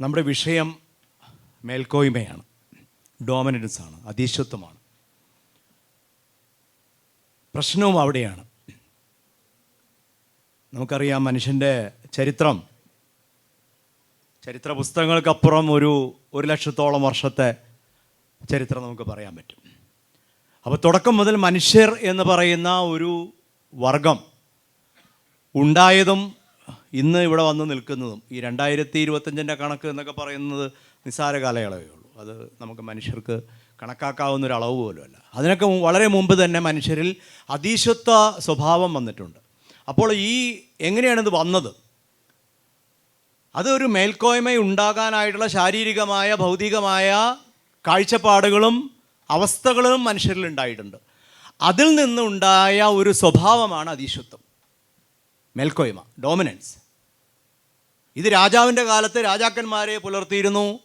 നമ്മുടെ വിഷയം മേൽക്കോയ്മയാണ്. ഡോമിനൻസ് ആണ്. അതീശത്വമാണ് പ്രശ്നവും അവിടെയാണ്. നമുക്കറിയാം മനുഷ്യന്റെ ചരിത്രം. ചരിത്ര പുസ്തകങ്ങൾക്കപ്പുറം ഒരു ഒരു ലക്ഷത്തോളം വർഷത്തെ ചരിത്രം നമുക്ക് പറയാൻ പറ്റും. അപ്പോൾ തുടക്കം മുതൽ മനുഷ്യർ എന്ന് പറയുന്ന ഒരു വർഗം ഉണ്ടായതും ഇന്ന് ഇവിടെ വന്ന് നിൽക്കുന്നതും ഈ രണ്ടായിരത്തി ഇരുപത്തഞ്ചിന്റെ കണക്ക് എന്നൊക്കെ പറയുന്നത് നിസ്സാര കാലയളവേ ഉള്ളൂ. അത് നമുക്ക് മനുഷ്യർക്ക് കണക്കാക്കാവുന്ന ഒരു അളവ് പോലുമല്ല അതിനൊക്കെ വളരെ മുമ്പ് തന്നെ മനുഷ്യരിൽ അതീശത്വ സ്വഭാവം വന്നിട്ടുണ്ട്. അപ്പോൾ ഈ എങ്ങനെയാണിത് വന്നത്? അതൊരു മേൽക്കോയ്മ ഉണ്ടാകാനായിട്ടുള്ള ശാരീരികമായ ഭൗതികമായ കാഴ്ചപ്പാടുകളും അവസ്ഥകളും മനുഷ്യരിൽ ഉണ്ടായിട്ടുണ്ട്. അതിൽ നിന്നുണ്ടായ ഒരു സ്വഭാവമാണ് അതീശത്വം. മേൽക്കോയ്മ ഡോമിനൻസ് ഇത് രാജാവിന്റെ കാലത്ത് രാജാക്കന്മാരെ പുലർത്തിയിരുന്നു.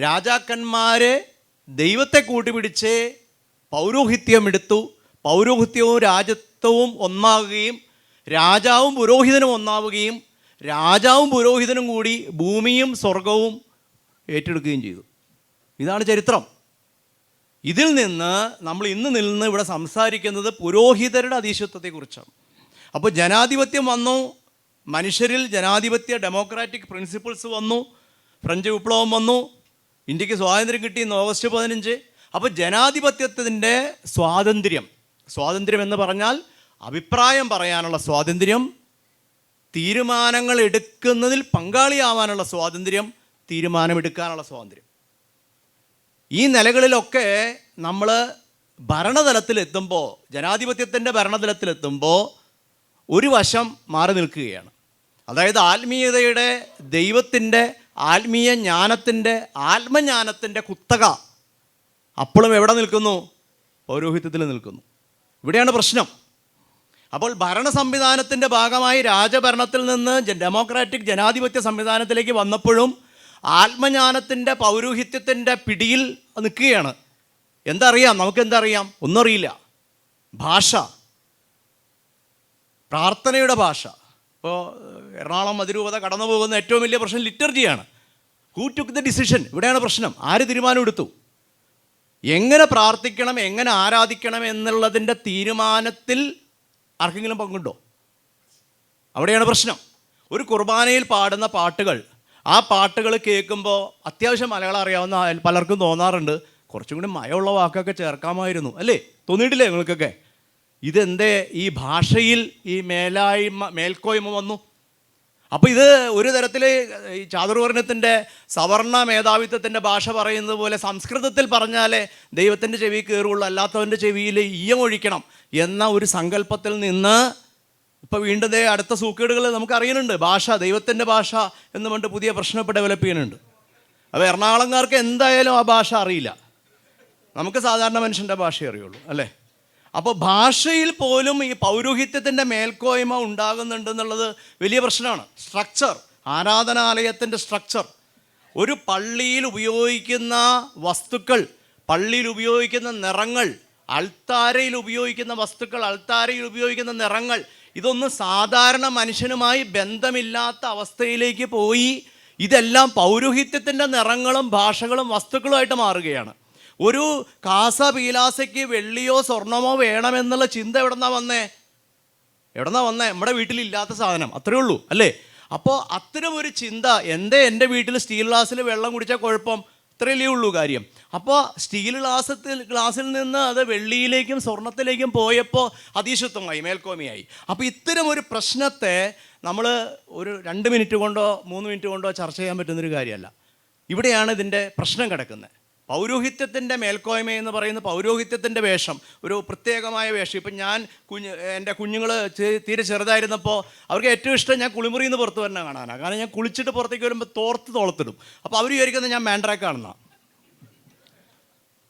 രാജാക്കന്മാരെ ദൈവത്തെ കൂട്ടിപ്പിടിച്ച് പൗരോഹിത്യം എടുത്തു. പൗരോഹിത്യവും രാജത്വവും ഒന്നാകുകയും രാജാവും പുരോഹിതനും ഒന്നാവുകയും രാജാവും പുരോഹിതനും കൂടി ഭൂമിയും സ്വർഗവും ഏറ്റെടുക്കുകയും ചെയ്തു. ഇതാണ് ചരിത്രം. ഇതിൽ നിന്ന് നമ്മൾ ഇന്ന് നിന്ന് ഇവിടെ സംസാരിക്കുന്നത് പുരോഹിതരുടെ അധീശത്വത്തെക്കുറിച്ചാണ്. അപ്പോൾ ജനാധിപത്യം വന്നു മനുഷ്യരിൽ ജനാധിപത്യ ഡെമോക്രാറ്റിക് പ്രിൻസിപ്പിൾസ് വന്നു ഫ്രഞ്ച് വിപ്ലവം വന്നു ഇന്ത്യയ്ക്ക് സ്വാതന്ത്ര്യം കിട്ടി ഇന്ന് ഓഗസ്റ്റ് പതിനഞ്ച്. അപ്പോൾ ജനാധിപത്യത്തിന്റെ സ്വാതന്ത്ര്യം സ്വാതന്ത്ര്യം എന്ന് പറഞ്ഞാൽ അഭിപ്രായം പറയാനുള്ള സ്വാതന്ത്ര്യം തീരുമാനങ്ങൾ എടുക്കുന്നതിൽ പങ്കാളിയാവാനുള്ള സ്വാതന്ത്ര്യം തീരുമാനമെടുക്കാനുള്ള സ്വാതന്ത്ര്യം. ഈ നിലകളിലൊക്കെ നമ്മൾ ഭരണതലത്തിലെത്തുമ്പോൾ ജനാധിപത്യത്തിന്റെ ഭരണതലത്തിലെത്തുമ്പോൾ ഒരു വശം മാറി നിൽക്കുകയാണ്. അതായത് ആത്മീയതയുടെ ദൈവത്തിന്റെ ആത്മീയ ജ്ഞാനത്തിന്റെ ആത്മജ്ഞാനത്തിന്റെ കുത്തക അപ്പോഴും എവിടെ നിൽക്കുന്നു? പൗരോഹിത്യത്തിൽ നിൽക്കുന്നു. ഇവിടെയാണ് പ്രശ്നം. അപ്പോൾ ഭരണ സംവിധാനത്തിന്റെ ഭാഗമായി രാജഭരണത്തിൽ നിന്ന് ഡെമോക്രാറ്റിക് ജനാധിപത്യ സംവിധാനത്തിലേക്ക് വന്നപ്പോഴും ആത്മജ്ഞാനത്തിന്റെ പൗരോഹിത്യത്തിന്റെ പിടിയിൽ നിൽക്കുകയാണ്. എന്തറിയാം? നമുക്ക് എന്താ അറിയാം ഒന്നും അറിയില്ല. ഭാഷ. പ്രാർത്ഥനയുടെ ഭാഷ. ഇപ്പോൾ എറണാകുളം അതിരൂപത കടന്നു പോകുന്ന ഏറ്റവും വലിയ പ്രശ്നം ലിറ്റർജിയാണ്. ഹൂ ടുക്ക് ദ ഡിസിഷൻ ഇവിടെയാണ് പ്രശ്നം. ആര് തീരുമാനം എടുത്തു എങ്ങനെ പ്രാർത്ഥിക്കണം എങ്ങനെ ആരാധിക്കണം എന്നുള്ളതിന്റെ തീരുമാനത്തിൽ ആർക്കെങ്കിലും പങ്കുണ്ടോ? അവിടെയാണ് പ്രശ്നം. ഒരു കുർബാനയിൽ പാടുന്ന പാട്ടുകൾ ആ പാട്ടുകൾ കേൾക്കുമ്പോൾ അത്യാവശ്യം മലയാളം അറിയാവുന്ന പലർക്കും തോന്നാറുണ്ട്. കുറച്ചും കൂടി മയമുള്ള വാക്കൊക്കെ ചേർക്കാമായിരുന്നു. അല്ലേ? തോന്നിയിട്ടില്ലേ നിങ്ങൾക്കൊക്കെ? ഇതെന്തേ? ഈ ഭാഷയിൽ ഈ മേലായ്മ മേൽക്കോയ്മ വന്നു. അപ്പോൾ ഇത് ഒരു തരത്തിൽ ഈ ചാതുർവർണത്തിന്റെ സവർണ മേധാവിത്വത്തിന്റെ ഭാഷ പറയുന്നത് പോലെ സംസ്കൃതത്തിൽ പറഞ്ഞാലേ ദൈവത്തിന്റെ ചെവി കയറുള്ളൂ അല്ലാത്തവന്റെ ചെവിയിൽ ഈയം ഒഴിക്കണം എന്ന ഒരു സങ്കല്പത്തിൽ നിന്ന് ഇപ്പോൾ വീണ്ടും അടുത്ത സൂക്കേടുകൾ നമുക്ക് അറിയുന്നുണ്ട്. ഭാഷ ദൈവത്തിന്റെ ഭാഷ എന്ന് പറഞ്ഞിട്ട് പുതിയ പ്രശ്നം ഡെവലപ്പ് ചെയ്യുന്നുണ്ട്. അപ്പോൾ എറണാകുളംകാർക്ക് എന്തായാലും ആ ഭാഷ അറിയില്ല. നമുക്ക് സാധാരണ മനുഷ്യന്റെ ഭാഷയെ അറിയുള്ളൂ അല്ലേ? അപ്പോൾ ഭാഷയിൽ പോലും ഈ പൗരോഹിത്യത്തിന്റെ മേൽക്കോയ്മ ഉണ്ടാകുന്നുണ്ട് എന്നുള്ളത് വലിയ പ്രശ്നമാണ്. സ്ട്രക്ചർ ആരാധനാലയത്തിന്റെ സ്ട്രക്ചർ ഒരു പള്ളിയിൽ ഉപയോഗിക്കുന്ന വസ്തുക്കൾ പള്ളിയിൽ ഉപയോഗിക്കുന്ന നിറങ്ങൾ അൾത്താരയിൽ ഉപയോഗിക്കുന്ന വസ്തുക്കൾ അൾത്താരയിൽ ഉപയോഗിക്കുന്ന നിറങ്ങൾ ഇതൊന്നും സാധാരണ മനുഷ്യനുമായി ബന്ധമില്ലാത്ത അവസ്ഥയിലേക്ക് പോയി. ഇതെല്ലാം പൗരോഹിത്യത്തിന്റെ നിറങ്ങളും ഭാഷകളും വസ്തുക്കളുമായിട്ട് മാറുകയാണ്. ഒരു കാസ പീലാസയ്ക്ക് വെള്ളിയോ സ്വർണമോ വേണമെന്നുള്ള ചിന്ത എവിടെന്നാ വന്നേ? എവിടെന്നാ വന്നേ? നമ്മുടെ വീട്ടിലില്ലാത്ത സാധനം. അത്രേ ഉള്ളൂ അല്ലേ? അപ്പോൾ അത്തരം ഒരു ചിന്ത എന്തേ എന്റെ വീട്ടിൽ സ്റ്റീൽ ഗ്ലാസ്സിൽ വെള്ളം കുടിച്ചാൽ കുഴപ്പം? ഇത്രയല്ലേ ഉള്ളൂ കാര്യം. അപ്പോൾ സ്റ്റീൽ ഗ്ലാസത്തിൽ ഗ്ലാസ്സിൽ നിന്ന് അത് വെള്ളിയിലേക്കും സ്വർണത്തിലേക്കും പോയപ്പോൾ അതീശത്വമായി മേൽക്കോമിയായി. അപ്പോൾ ഇത്തരം ഒരു പ്രശ്നത്തെ നമ്മൾ ഒരു രണ്ട് മിനിറ്റ് കൊണ്ടോ മൂന്ന് മിനിറ്റ് കൊണ്ടോ ചർച്ച ചെയ്യാൻ പറ്റുന്നൊരു കാര്യമല്ല. ഇവിടെയാണ് ഇതിന്റെ പ്രശ്നം കിടക്കുന്നത്. പൗരോഹിത്യത്തിന്റെ മേൽക്കോയ്മ എന്ന് പറയുന്ന പൗരോഹിത്യത്തിന്റെ വേഷം ഒരു പ്രത്യേകമായ വേഷം. ഇപ്പം ഞാൻ കുഞ്ഞ് എന്റെ കുഞ്ഞുങ്ങൾ തീരെ ചെറുതായിരുന്നപ്പോൾ അവർക്ക് ഏറ്റവും ഇഷ്ടം ഞാൻ കുളിമുറിയിൽ നിന്ന് പുറത്ത് തന്നെ കാണാനാണ്. കാരണം ഞാൻ കുളിച്ചിട്ട് പുറത്തേക്ക് വരുമ്പോൾ തോർത്ത് തോളത്തിടും. അപ്പോൾ അവർ വിചാരിക്കുന്നത് ഞാൻ മാൻഡ്രാക്കാണെന്ന.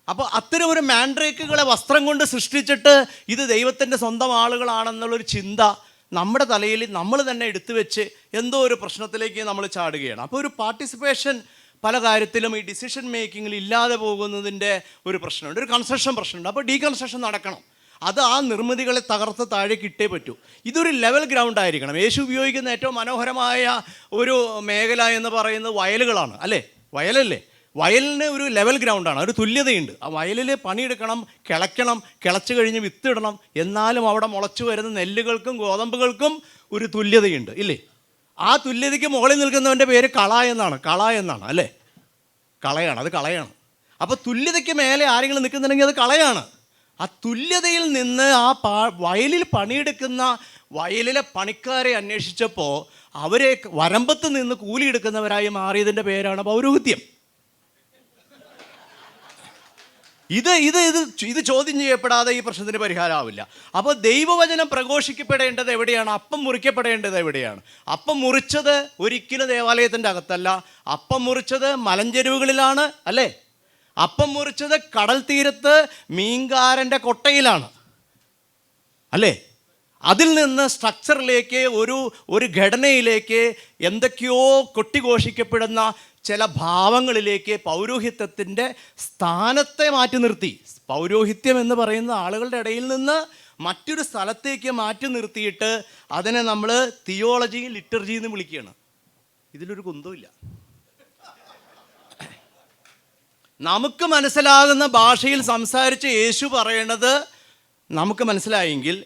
അപ്പോൾ അത്തരം ഒരു മാൻഡ്രേക്കുകളെ വസ്ത്രം കൊണ്ട് സൃഷ്ടിച്ചിട്ട് ഇത് ദൈവത്തിന്റെ സ്വന്തം ആളുകളാണെന്നുള്ളൊരു ചിന്ത നമ്മുടെ തലയിൽ നമ്മൾ തന്നെ എടുത്തു വെച്ച് എന്തോ ഒരു പ്രശ്നത്തിലേക്ക് നമ്മൾ ചാടുകയാണ്. അപ്പോൾ ഒരു പാർട്ടിസിപ്പേഷൻ പല കാര്യത്തിലും ഈ ഡിസിഷൻ മേക്കിങ്ങിൽ ഇല്ലാതെ പോകുന്നതിന്റെ ഒരു പ്രശ്നമുണ്ട് ഒരു കൺസ്ട്രക്ഷൻ പ്രശ്നമുണ്ട്. അപ്പോൾ ഡീകൺസ്ട്രക്ഷൻ നടക്കണം. അത് ആ നിർമ്മിതികളെ തകർത്ത് താഴെ കിട്ടേ പറ്റൂ. ഇതൊരു ലെവൽ ഗ്രൗണ്ട് ആയിരിക്കണം. യേശു ഉപയോഗിക്കുന്ന ഏറ്റവും മനോഹരമായ ഒരു മേഖല എന്ന് പറയുന്നത് വയലുകളാണ് അല്ലേ? വയലല്ലേ? വയലിന് ഒരു ലെവൽ ഗ്രൗണ്ടാണ് ഒരു തുല്യതയുണ്ട്. ആ വയലിൽ പണിയെടുക്കണം കിളയ്ക്കണം കിളച്ച് കഴിഞ്ഞ് വിത്തിടണം. എന്നാലും അവിടെ മുളച്ചു വരുന്ന നെല്ലുകൾക്കും ഗോതമ്പുകൾക്കും ഒരു തുല്യതയുണ്ട് ഇല്ലേ? ആ തുല്യതയ്ക്ക് മുകളിൽ നിൽക്കുന്നവന്റെ പേര് കള എന്നാണ്. കള എന്നാണ് അല്ലേ? കളയാണ് അത് കളയാണ്. അപ്പോൾ തുല്യതയ്ക്ക് മേലെ ആരെങ്കിലും നിൽക്കുന്നുണ്ടെങ്കിൽ അത് കളയാണ്. ആ തുല്യതയിൽ നിന്ന് ആ പാ വയലിൽ പണിയെടുക്കുന്ന വയലിലെ പണിക്കാരെ അന്വേഷിച്ചപ്പോൾ അവരെ വരമ്പത്ത് നിന്ന് കൂലിയെടുക്കുന്നവരായി മാറിയതിന്റെ പേരാണ് പൗരോഹിത്യം. ഇത് ഇത് ഇത് ഇത് ചോദ്യം ചെയ്യപ്പെടാതെ ഈ പ്രശ്നത്തിന് പരിഹാരമാവില്ല അപ്പോൾ ദൈവവചനം പ്രഘോഷിക്കപ്പെടേണ്ടത് എവിടെയാണ്? അപ്പം മുറിക്കപ്പെടേണ്ടത് എവിടെയാണ്? അപ്പം മുറിച്ചത് ഒരിക്കലും ദേവാലയത്തിന്റെ അകത്തല്ല. അപ്പം മുറിച്ചത് മലഞ്ചെരുവുകളിലാണ് അല്ലേ? അപ്പം മുറിച്ചത് കടൽ തീരത്ത് മീൻകാരന്റെ കൊട്ടയിലാണ് അല്ലേ? അതിൽ നിന്ന് സ്ട്രക്ചറിലേക്ക് ഒരു ഒരു ഘടനയിലേക്ക് എന്തൊക്കെയോ കൊട്ടിഘോഷിക്കപ്പെടുന്ന ചില ഭാവങ്ങളിലേക്ക് പൗരോഹിത്യത്തിന്റെ സ്ഥാനത്തെ മാറ്റി നിർത്തി. പൗരോഹിത്യം എന്ന് പറയുന്ന ആളുകളുടെ ഇടയിൽ നിന്ന് മറ്റൊരു സ്ഥലത്തേക്ക് മാറ്റി നിർത്തിയിട്ട് അതിനെ നമ്മൾ തിയോളജി ലിറ്റർജി എന്ന് വിളിക്കുകയാണ്. ഇതിലൊരു കുന്തമില്ല നമുക്ക് മനസ്സിലാകുന്ന ഭാഷയിൽ സംസാരിച്ച് യേശു പറയണത് നമുക്ക് മനസ്സിലായെങ്കിൽ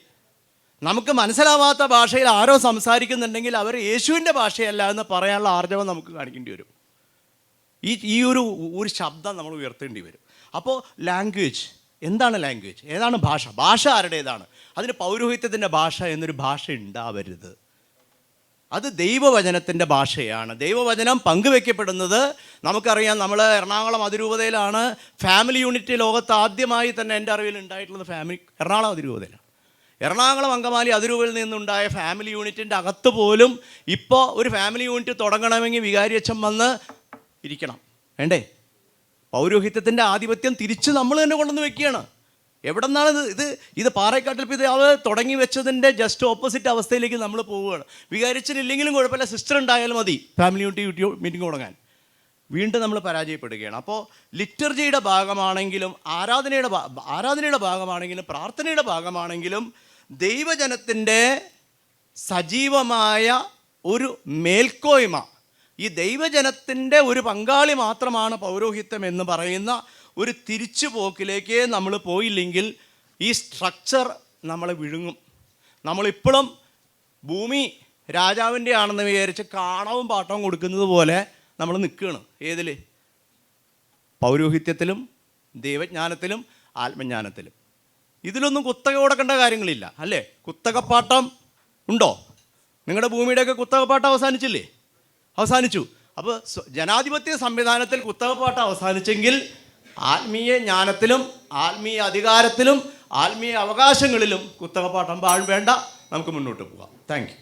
നമുക്ക് മനസ്സിലാവാത്ത ഭാഷയിൽ ആരോ സംസാരിക്കുന്നുണ്ടെങ്കിൽ അവർ യേശുവിന്റെ ഭാഷയല്ല എന്ന് പറയാനുള്ള ആർജവം നമുക്ക് കാണിക്കേണ്ടി വരും. ഈ ഈ ഒരു ഒരു ശബ്ദം നമ്മൾ ഉയർത്തേണ്ടി വരും. അപ്പോൾ ലാംഗ്വേജ് എന്താണ് ലാംഗ്വേജ് ഏതാണ് ഭാഷ? ഭാഷ ആരുടേതാണ്? അതിന് പൗരോഹിത്യത്തിന്റെ ഭാഷ എന്നൊരു ഭാഷ ഉണ്ടാവരുത്. അത് ദൈവവചനത്തിന്റെ ഭാഷയാണ്. ദൈവവചനം പങ്കുവെക്കപ്പെടുന്നത് നമുക്കറിയാം നമ്മൾ എറണാകുളം അതിരൂപതയിലാണ്. ഫാമിലി യൂണിറ്റി ലോകത്ത് ആദ്യമായി തന്നെ എന്റെ അറിവിൽ ഉണ്ടായിട്ടുള്ളത് ഫാമിലി എറണാകുളം അതിരൂപതയിലാണ്. എറണാകുളം അങ്കമാലി അതിരൂപയിൽ നിന്നുണ്ടായ ഫാമിലി യൂണിറ്റിന്റെ അകത്ത് പോലും ഇപ്പോൾ ഒരു ഫാമിലി യൂണിറ്റ് തുടങ്ങണമെങ്കിൽ വികാരിയച്ഛൻ വന്ന് ഇരിക്കണം. വേണ്ടേ? പൗരോഹിത്യത്തിന്റെ ആധിപത്യം തിരിച്ച് നമ്മൾ തന്നെ കൊണ്ടുവന്ന് വെക്കുകയാണ്. എവിടെ നിന്നാണ് ഇത് ഇത് ഇത് പാറേക്കാട്ടിൽ ഇത് അത് തുടങ്ങി വെച്ചതിന്റെ ജസ്റ്റ് ഓപ്പോസിറ്റ് അവസ്ഥയിലേക്ക് നമ്മൾ പോവുകയാണ്. വികാരിച്ചിട്ടില്ലെങ്കിലും കുഴപ്പമില്ല. സിസ്റ്റർ ഉണ്ടായാലും മതി. ഫാമിലി യൂണിറ്റ് മീറ്റിംഗ് തുടങ്ങാൻ വീണ്ടും നമ്മൾ പരാജയപ്പെടുകയാണ്. അപ്പോൾ ലിറ്റർജിയുടെ ഭാഗമാണെങ്കിലും ആരാധനയുടെ ആരാധനയുടെ ഭാഗമാണെങ്കിലും പ്രാർത്ഥനയുടെ ഭാഗമാണെങ്കിലും ദൈവജനത്തിന്റെ സജീവമായ ഒരു മേൽക്കോയ്മ ഈ ദൈവജനത്തിന്റെ ഒരു പങ്കാളി മാത്രമാണ് പൗരോഹിത്യം എന്ന് പറയുന്ന ഒരു തിരിച്ചുപോക്കിലേക്ക് നമ്മൾ പോയില്ലെങ്കിൽ ഈ സ്ട്രക്ചർ നമ്മളെ വിഴുങ്ങും. നമ്മളിപ്പോഴും ഭൂമി രാജാവിന്റെ ആണെന്ന് വിചാരിച്ച് കാണവും പാട്ടവും കൊടുക്കുന്നത് പോലെ നമ്മൾ നിൽക്കുകയാണ്. ഏതിൽ പൗരോഹിത്യത്തിലും ദൈവജ്ഞാനത്തിലും ആത്മജ്ഞാനത്തിലും. ഇതിലൊന്നും കുത്തക കൊടുക്കേണ്ട കാര്യങ്ങളില്ല അല്ലേ? കുത്തകപ്പാട്ടം ഉണ്ടോ? നിങ്ങളുടെ ഭൂമിയുടെയൊക്കെ കുത്തകപ്പാട്ടം അവസാനിച്ചില്ലേ? അവസാനിച്ചു. അപ്പോൾ ജനാധിപത്യ സംവിധാനത്തിൽ കുത്തകപ്പാട്ട് അവസാനിച്ചെങ്കിൽ ആത്മീയ ജ്ഞാനത്തിലും ആത്മീയ അധികാരത്തിലും ആത്മീയ അവകാശങ്ങളിലും കുത്തകപ്പാട്ടം പാഴും വേണ്ട. നമുക്ക് മുന്നോട്ട് പോകാം. താങ്ക്